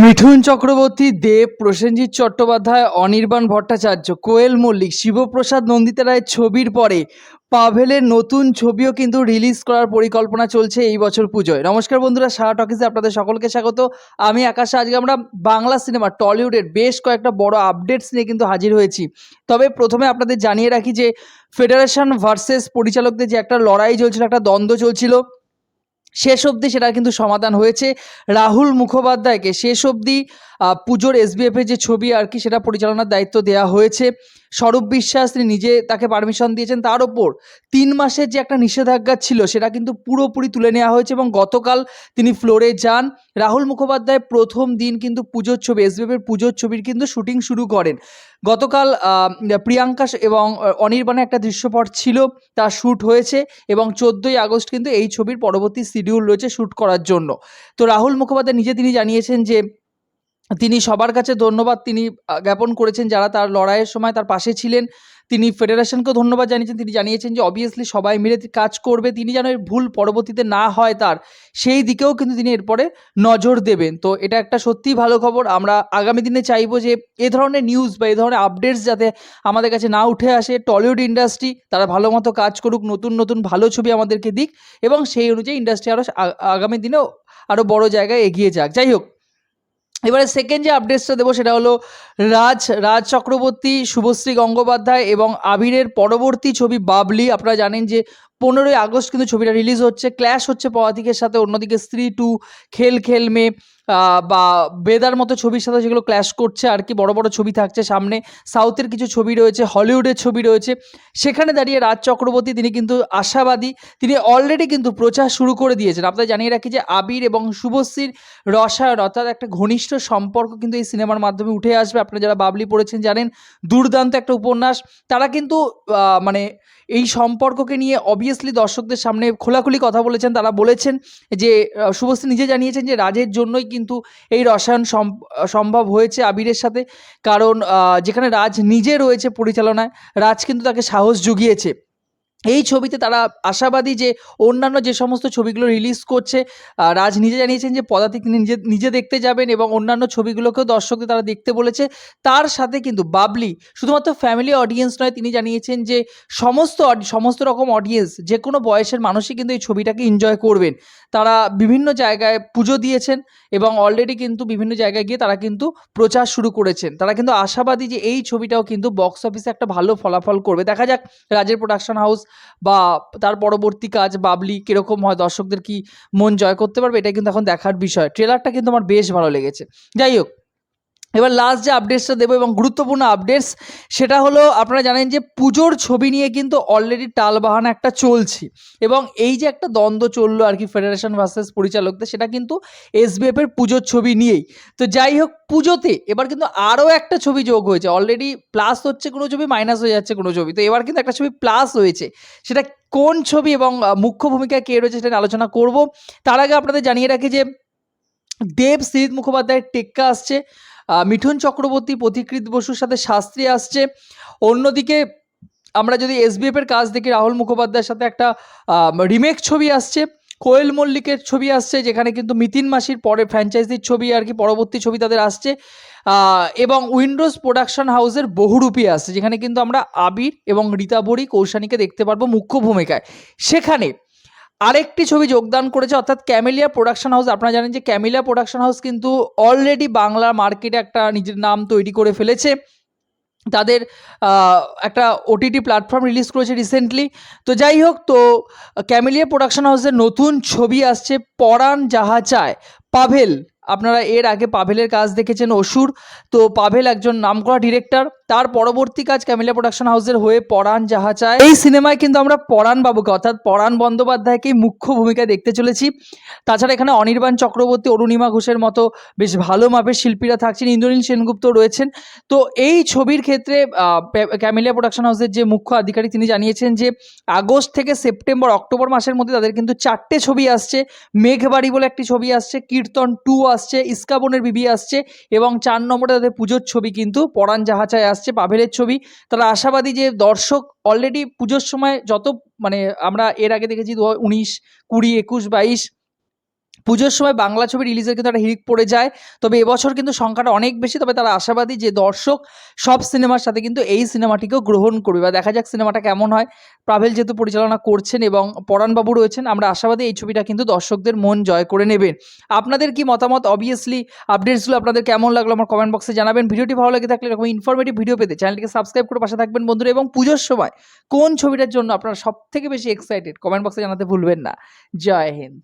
মিঠুন চক্রবর্তী, দেব প্রসেনজিৎ চট্টোপাধ্যায়, অনির্বাণ ভট্টাচার্য, কোয়েল মল্লিক, শিবপ্রসাদ নন্দিতা রায়ের ছবির পরে পাভেলের নতুন ছবিও কিন্তু রিলিজ করার পরিকল্পনা চলছে এই বছর পুজোয়। নমস্কার বন্ধুরা, সারা টকিসে আপনাদের সকলকে স্বাগত। আমি আকাশে, আজকে আমরা বাংলা সিনেমা, টলিউডের বেশ কয়েকটা বড় আপডেটস নিয়ে কিন্তু হাজির হয়েছি। তবে প্রথমে আপনাদের জানিয়ে রাখি যে, ফেডারেশন ভার্সেস পরিচালকদের যে একটা লড়াই চলছিল, একটা দ্বন্দ্ব চলছিল শেষ অবধি সেটা কিন্তু সমাধান হয়েছে। রাহুল মুখোপাধ্যায়কে শেষ অবধি পুজোর এসবিএফ এর যে ছবি আর কি সেটা পরিচালনার দায়িত্ব দেওয়া হয়েছে। স্বরূপ বিশ্বাস তিনি নিজে তাকে পারমিশন দিয়েছেন, তার ওপর তিন মাসের যে একটা নিষেধাজ্ঞা ছিল, সেটা কিন্তু পুরোপুরি তুলে নেওয়া হয়েছে এবং গতকাল তিনি ফ্লোরে যান। রাহুল মুখোপাধ্যায় প্রথম দিন কিন্তু পুজোর ছবি এসবিএফ এর পুজোর ছবির কিন্তু শুটিং শুরু করেন। গতকাল প্রিয়াঙ্কা এবং অনির্বাণে একটা দৃশ্যপট ছিল তার শ্যুট হয়েছে এবং চোদ্দোই আগস্ট কিন্তু এই ছবির পরবর্তী শিডিউল রয়েছে শ্যুট করার জন্য। তো রাহুল মুখোপাধ্যায় নিজে তিনি জানিয়েছেন যে তিনি সবার কাছে ধন্যবাদ তিনি জ্ঞাপন করেছেন যারা তার লড়াইয়ের সময় তার পাশে ছিলেন। তিনি ফেডারেশনকেও ধন্যবাদ জানিয়েছেন। তিনি জানিয়েছেন যে অবভিয়াসলি সবাই মিলে কাজ করবে। তিনি যেন ভুল পরবর্তীতে না হয় তার, সেই দিকেও কিন্তু তিনি এরপরে নজর দেবেন। তো এটা একটা সত্যিই ভালো খবর। আমরা আগামী দিনে চাইব যে, এ ধরনের নিউজ বা এ ধরনের আপডেটস যাতে আমাদের কাছে না উঠে আসে। টলিউড ইন্ডাস্ট্রি তারা ভালো মতো কাজ করুক, নতুন নতুন ভালো ছবি আমাদেরকে দিক এবং সেই অনুযায়ী ইন্ডাস্ট্রি আরও আগামী দিনেও আরও বড় জায়গায় এগিয়ে যাক। যাই হোক এবারে সেকেন্ড যে আপডেটসটা দেবো সেটা হলো রাজ রাজ চক্রবর্তী, শুভশ্রী গঙ্গোপাধ্যায় এবং আবিরের পরবর্তী ছবি বাবলি। আপনারা জানেন যে পনেরোই আগস্ট কিন্তু ছবিটা রিলিজ হচ্ছে। ক্ল্যাশ হচ্ছে পদাতিকের সাথে, অন্যদিকে স্ত্রী টু খেল খেল মে বা বেদার মতো ছবির সাথে সেগুলো ক্ল্যাশ করছে। আর কি বড় বড় ছবি থাকছে সামনে। সাউথের কিছু ছবি রয়েছে হলিউডের ছবি রয়েছে। সেখানে দাঁড়িয়ে রাজ চক্রবর্তী, তিনি কিন্তু আশাবাদী। তিনি অলরেডি কিন্তু প্রচার শুরু করে দিয়েছেন। আপনাদের জানিয়ে রাখি যে আবির এবং শুভশ্রীর রসায়ন, অর্থাৎ একটা ঘনিষ্ঠ সম্পর্ক কিন্তু এই সিনেমার মাধ্যমে উঠে আসবে। আপনারা যারা বাবলি পড়েছেন জানেন, দুর্দান্ত একটা উপন্যাস। তারা কিন্তু মানে এই সম্পর্ককে নিয়ে অবভিয়াসলি দর্শকদের সামনে খোলাখুলি কথা বলেছেন। তারা বলেছেন যে শুভশ্রী নিজে জানিয়েছেন যে, রাজের জন্যই কিন্তু এই রসায়ন সম- সম্ভব হয়েছে আবিরের সাথে। কারণ যেখানে রাজ নিজে রয়েছে পরিচালনায়, রাজ কিন্তু তাকে সাহস জুগিয়েছে। এই ছবিতে তারা আশাবাদী যে অন্যান্য যে সমস্ত ছবিগুলো রিলিজ করছে রাজ নিজে জানিয়েছেন যে পদাতিক নিজে নিজে দেখতে যাবেন এবং অন্যান্য ছবিগুলোকেও দর্শকদের তারা দেখতে বলেছে। তার সাথে কিন্তু বাবলি, শুধুমাত্র ফ্যামিলি অডিয়েন্স নয়, তিনি জানিয়েছেন যে সমস্ত সমস্ত রকম অডিয়েন্স যে কোনো বয়সের মানুষই কিন্তু এই ছবিটাকে এনজয় করবেন। তারা বিভিন্ন জায়গায় পুজো দিয়েছেন এবং অলরেডি কিন্তু বিভিন্ন জায়গায় গিয়ে তারা কিন্তু প্রচার শুরু করেছেন। তারা কিন্তু আশাবাদী যে এই ছবিটাও কিন্তু বক্স অফিসে একটা ভালো ফলাফল করবে। দেখা যাক রাজের প্রোডাকশন হাউস বা তার পরবর্তী কাজ বাবলি কীরকম হয়, দর্শকদের কি মন জয় করতে পারবে? এটা কিন্তু এখন দেখার বিষয়। ট্রেলারটা কিন্তু আমার বেশ ভালো লেগেছে। যাই হোক এবার লাস্ট যে আপডেটসটা দেবো এবং গুরুত্বপূর্ণ আপডেটস সেটা হলো আপনারা জানেন যে পুজোর ছবি নিয়ে কিন্তু অলরেডি টালবাহানা একটা চলছে। এবং এই যে একটা দ্বন্দ্ব চলল আর কি ফেডারেশন ভার্সেস পরিচালকদের, সেটা কিন্তু এসবিএফ এর পুজোর ছবি নিয়েই। তো যাই হোক, পুজোতে এবার কিন্তু আরও একটা ছবি যোগ হয়েছে। অলরেডি প্লাস হচ্ছে কোনো ছবি মাইনাস হয়ে যাচ্ছে কোনো ছবি। তো এবার কিন্তু একটা ছবি প্লাস হয়েছে। সেটা কোন ছবি এবং মুখ্য ভূমিকা কে রয়েছে সেটা আলোচনা করব। তার আগে আপনাদের জানিয়ে রাখি যে দেব শ্রীত মুখোপাধ্যায়ের টেক্কা আসছে। মিঠুন চক্রবর্তী পথিকৃত বসুর সাথে শাস্ত্রী আসছে। অন্যদিকে আমরা যদি এসবিএফ এর কাজ দেখি, রাহুল মুখোপাধ্যায়ের সাথে একটা রিমেক ছবি আসছে। কোয়েল মল্লিকের ছবি আসছে, যেখানে কিন্তু মিতিন মাসির পরে ফ্র্যাঞ্চাইজির ছবি আর কি, পরবর্তী ছবি তাদের আসছে। এবং উইন্ডোজ প্রোডাকশন হাউসের বহুরূপী আসছে, যেখানে কিন্তু আমরা আবির এবং রীতা রীতাবরী কৌশানীকে দেখতে পারব মুখ্য ভূমিকায়। সেখানে আরেকটি ছবি যোগদান করেছে, অর্থাৎ ক্যামেলিয়া প্রোডাকশন হাউস আপনারা জানেন যে ক্যামেলিয়া প্রোডাকশন হাউস কিন্তু অলরেডি বাংলা মার্কেটে একটা নিজের নাম তৈরি করে ফেলেছে। তাদের একটা ওটিটি প্ল্যাটফর্ম রিলিজ করেছে রিসেন্টলি তো যাই হোক, তো ক্যামেলিয়া প্রোডাকশন হাউসের নতুন ছবি আসছে, পরাণ যাহা চায়। পাভেল, আপনারা এর আগে পাভেলের কাজ দেখেছেন, অসুর। তো পাভেল একজন নামকরা ডিরেক্টর তার পরবর্তী কাজ ক্যামেলিয়া প্রোডাকশন হাউসের হয়ে পরাণ যাহা চায় এই সিনেমায় কিন্তু আমরা পরাণ বাবুকে, অর্থাৎ পরাণ বন্দ্যোপাধ্যায়কেই মুখ্য ভূমিকায় দেখতে চলেছি। তাছাড়া এখানে অনির্বাণ চক্রবর্তী, অরুণিমা ঘোষের মতো বেশ ভালো মাপের শিল্পীরা থাকছেন। ইন্দ্রনীল সেনগুপ্ত রয়েছেন। তো এই ছবির ক্ষেত্রে ক্যামেলিয়া প্রোডাকশন হাউসের যে মুখ্য আধিকারিক তিনি জানিয়েছেন যে, আগস্ট থেকে সেপ্টেম্বর, অক্টোবর মাসের মধ্যে তাদের কিন্তু চারটে ছবি আসছে। মেঘবাড়ি বলে একটি ছবি আসছে, কীর্তন টু আসছে, ইস্কাবনের বিবি আসছে এবং চার নম্বরে তাদের পুজোর ছবি কিন্তু পরাণ জাহাচায় আসছে। পাভেলের ছবি। তারা আশাবাদী যে দর্শক অলরেডি পুজোর সময় যত মানে আমরা এর আগে দেখেছি দু উনিশ, কুড়ি, একুশ, বাইশ পুজোর সময় বাংলা ছবি রিলিজের কিন্তু একটা হিড়িক পড়ে যায়। তবে এবছর কিন্তু সংখ্যাটা অনেক বেশি, তবে তারা আশাবাদী যে দর্শক সব সিনেমার সাথে কিন্তু এই সিনেমাটিকেও গ্রহণ করবে। বা দেখা যাক সিনেমাটা কেমন হয়। প্রাভেল যেহেতু পরিচালনা করছেন এবং পরাণবাবু রয়েছেন, আমরা আশাবাদী এই ছবিটা কিন্তু দর্শকদের মন জয় করে নেবে। আপনাদের কি মতামত? অবভিয়াসলি আপডেটসগুলো আপনাদের কেমন লাগল আমার কমেন্ট বক্সে জানাবেন। ভিডিওটি ভালো লাগে থাকলে এরকম ইনফরমেটিভ ভিডিও পেতে চ্যানেলটিকে সাবস্ক্রাইব করে পাশে থাকবেন বন্ধুরা। এবং পুজোর সময় কোন ছবিটার জন্য আপনারা সব থেকে বেশি এক্সাইটেড কমেন্ট বক্সে জানাতে ভুলবেন না। জয় হিন্দ।